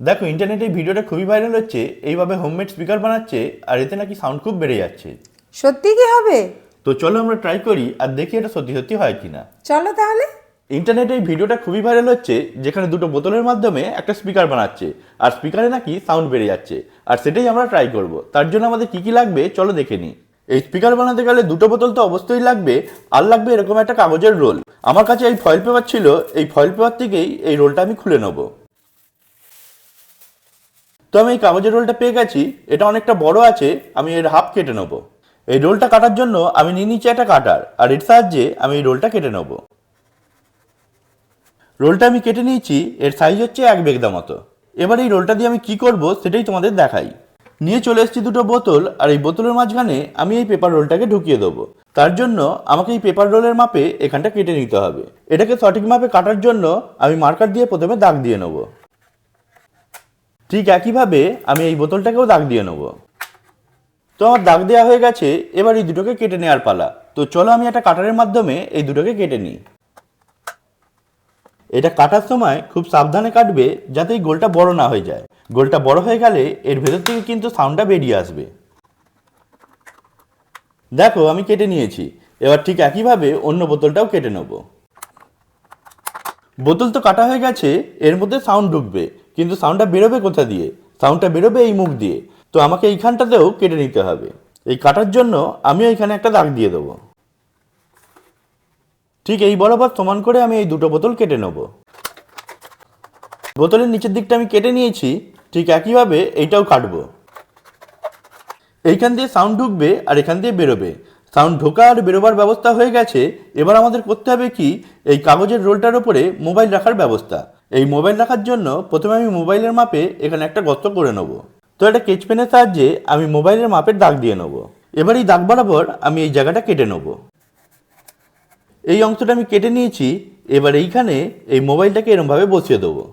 দেখো ইন্টারনেটে এই ভিডিওটা খুবই ভাইরাল হচ্ছে এইভাবে হোমমেড স্পিকার বানাচ্ছে আর এতে নাকি সাউন্ড খুব বেড়ে যাচ্ছে। সত্যি কি হবে? তো চলো আমরা ট্রাই করি আর দেখি এটা সত্যি সত্যি হয় কিনা। চলো তাহলে। ইন্টারনেটে এই ভিডিওটা খুবই ভাইরাল হচ্ছে যেখানে দুটো বোতলের মাধ্যমে একটা স্পিকার বানাচ্ছে আর স্পিকারে নাকি সাউন্ড বেড়ে যাচ্ছে আর সেটাই আমরা ট্রাই করব। তার জন্য আমাদের কি কি লাগবে চলো দেখে নিই। এই স্পিকার বানাতে গেলে দুটো বোতল তো অবশ্যই লাগবে আর লাগবে এরকম একটা কাগজের রোল আমার কাছে এই ফয়েল পেপার ছিল এই ফয়েল পেপার থেকেই এই রোলটা আমি খুলে নেব। তো আমি এই কাগজের রোলটা পেয়ে গেছি, এটা অনেকটা বড় আছে, আমি এর হাফ কেটে নেব। এই রোলটা কাটার জন্য আমি নিয়ে নিচ্ছি একটা কাটার, আর এর সাহায্যে আমি এই রোলটা কেটে নেব। রোলটা আমি কেটে নিয়েছি, এর সাইজ হচ্ছে এক বেগদা মতো। এবার এই রোলটা দিয়ে আমি কি করব সেটাই তোমাদের দেখাই। নিয়ে চলে এসেছি দুটো বোতল, আর এই বোতলের মাঝখানে আমি এই পেপার রোলটাকে ঢুকিয়ে দেবো। তার জন্য আমাকে এই পেপার রোলের মাপে এখানটা কেটে নিতে হবে। এটাকে সঠিক মাপে কাটার জন্য আমি মার্কার দিয়ে প্রথমে দাগ দিয়ে নেব। ঠিক একইভাবে আমি এই বোতলটাকেও দাগ দিয়ে নেব। তো আমার দাগ দেওয়া হয়ে গেছে, এবার এই দুটোকে কেটে নেওয়ার পালা। তো চলো আমি একটা কাটারের মাধ্যমে এই দুটোকে কেটে নিই। এটা কাটার সময় খুব সাবধানে কাটবে যাতে এই গোলটা বড় না হয়ে যায়। গোলটা বড় হয়ে গেলে এর ভেতর থেকে কিন্তু সাউন্ডটা বেরিয়ে আসবে। দেখো, আমি কেটে নিয়েছি। এবার ঠিক একইভাবে অন্য বোতলটাও কেটে নেব। বোতল তো কাটা হয়ে গেছে, এর মধ্যে সাউন্ড ঢুকবে। কিন্তু সাউন্ডটা বেরোবে কোথা দিয়ে? সাউন্ডটা বেরোবে এই মুখ দিয়ে। তো আমাকে এইখানটাতেও কেটে নিতে হবে। এই কাটার জন্য আমিও এখানে একটা দাগ দিয়ে দেবো। ঠিক এই বরাবর সমান করে আমি এই দুটো বোতল কেটে নেব। বোতলের নিচের দিকটা আমি কেটে নিয়েছি, ঠিক একইভাবে এইটাও কাটবো। এইখান দিয়ে সাউন্ড ঢুকবে আর এখান দিয়ে বেরোবে। সাউন্ড ঢোকা আর বেরোবার ব্যবস্থা হয়ে গেছে। এবার আমাদের করতে হবে কি, এই কাগজের রোলটার ওপরে মোবাইল রাখার ব্যবস্থা। এই মোবাইল রাখার জন্য প্রথমে আমি মোবাইলের মাপে এখানে একটা গর্ত করে নেব। তো এটা কেচ পেনের সাহায্যে আমি মোবাইলের মাপের দাগ দিয়ে নেব। এবার এই দাগ বরাবর আমি এই জায়গাটা কেটে নেব। এই অংশটা আমি কেটে নিয়েছি, এবার এইখানে এই মোবাইলটাকে এরমভাবে বসিয়ে দেবো।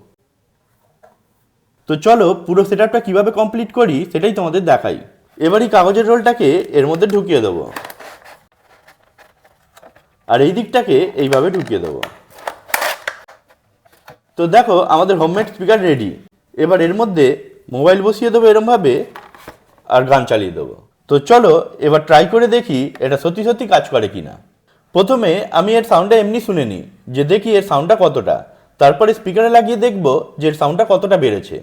তো চলো পুরো সেট আপটা কীভাবে কমপ্লিট করি সেটাই তোমাদের দেখাই। এবার এই কাগজের রোলটাকে এর মধ্যে ঢুকিয়ে দেবো। আর এই দিকটাকে এইভাবে ঢুকিয়ে দেবো। তো দেখো, আমাদের হোমমেড স্পিকার রেডি এবার এর মধ্যে মোবাইল বসিয়ে দেবো এরমভাবে আর গান চালিয়ে দেবো। তো চলো, এবার ট্রাই করে দেখি এটা সত্যি সত্যি কাজ করে কি না প্রথমে আমি এর সাউন্ডটা এমনি শুনে নিই, যে দেখি এর সাউন্ডটা কতটা। তারপরে স্পিকারে লাগিয়ে দেখব যে এর সাউন্ডটা কতটা বেড়েছে।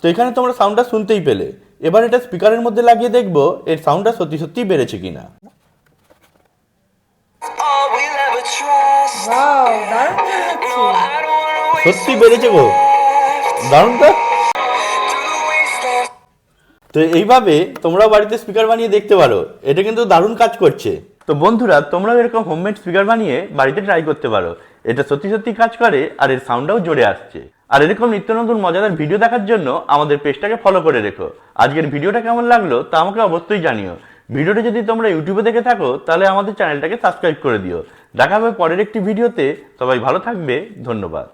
তো এখানে তোমরা সাউন্ডটা শুনতেই পেলে। এবার এটা স্পিকারের মধ্যে লাগিয়ে দেখব এর সাউন্ডটা সত্যি সত্যি বেড়েছে কিনা। সত্যি বেড়েছে গো. দারুণ তো. তো এইভাবে তোমরাও বাড়িতে স্পিকার বানিয়ে দেখতে পারো। এটা কিন্তু দারুণ কাজ করছে। তো বন্ধুরা তোমরাও এরকম হোমমেড স্পিকার বানিয়ে বাড়িতে ট্রাই করতে পারো। এটা সত্যি সত্যি কাজ করে আর এর সাউন্ডটাও জোরে আসছে। আর এরকম নিত্য নতুন মজাদার ভিডিও দেখার জন্য আমাদের পেজটাকে ফলো করে রেখো। আজকের ভিডিওটা কেমন লাগল তা আমাকে অবশ্যই জানিও। ভিডিওটা যদি তোমরা ইউটিউবে দেখে থাকো, তাহলে আমাদের চ্যানেলটাকে সাবস্ক্রাইব করে দিও। দেখা হবে পরের একটি ভিডিওতে। সবাই ভালো থাকবে। ধন্যবাদ।